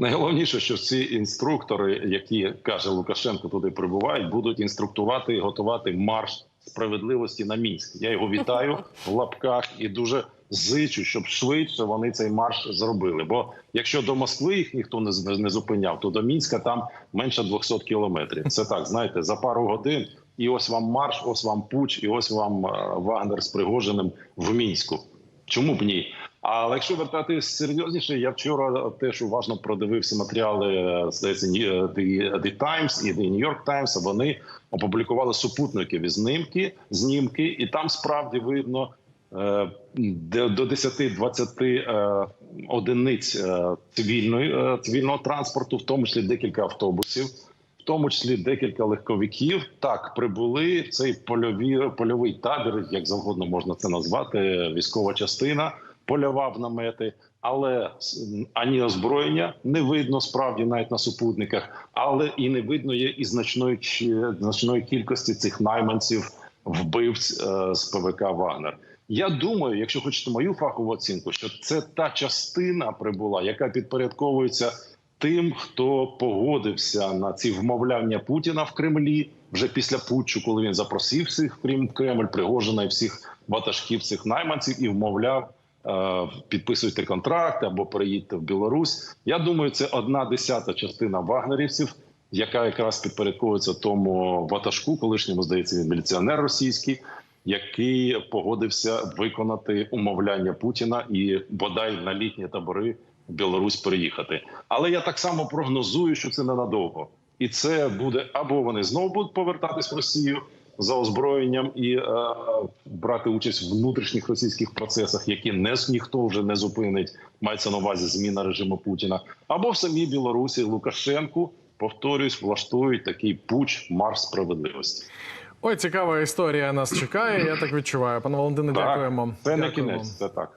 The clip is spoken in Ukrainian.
Найголовніше, що ці інструктори, які каже Лукашенко, туди прибувають, будуть інструктувати і готувати марш справедливості на мінськ. Я його вітаю в лапках і дуже зичу, щоб швидше вони цей марш зробили. Бо якщо до Москви їх ніхто не, не зупиняв, то до Мінська там менше 200 кілометрів. Це так, знаєте, за пару годин. І ось вам марш, ось вам пуч, і ось вам е, Вагнер з Пригожиним в мінську. Чому б ні? Але якщо вертатись серйозніше, я вчора теж уважно продивився матеріали е, е, The, Times і The New York Times. Вони опублікували супутникові знімки, знімки, і там справді видно е, до 10-20 е, одиниць цивільної цивільного транспорту, в тому числі декілька автобусів. В тому числі декілька легковиків так прибули в цей польові польовий табір, як завгодно можна це назвати. Військова частина, польова в намети, але ані озброєння не видно справді навіть на супутниках, але і не видно є і значної значної кількості цих найманців, вбивць е, з ПВК Вагнер. Я думаю, якщо хочете мою фахову оцінку, що це та частина прибула, яка підпорядковується тим, хто погодився на ці вмовляння Путіна в Кремлі вже після путчу, коли він запросив всіх в Кремль, Пригожина і всіх ватажків цих найманців і вмовляв. е, Підписуйте контракт або переїдьте в Білорусь. Я думаю, це одна десята частина вагнерівців, яка якраз підпорядковується тому ватажку, колишньому здається, він міліціонер російський, який погодився виконати умовляння Путіна і бодай на літні табори в Білорусь переїхати. Але я так само прогнозую, що це ненадовго, і це буде або вони знову будуть повертатись в Росію за озброєнням і е, брати участь в внутрішніх російських процесах, які не ніхто вже не зупинить. Мається на увазі зміна режиму Путіна, або в самій Білорусі Лукашенку. Повторюсь, влаштують такий пуч марш справедливості. Ой, цікава історія нас чекає. Я так відчуваю. Пане Валентине, Так, дякуємо. Це не Дякуємо. кінець, це так. Так.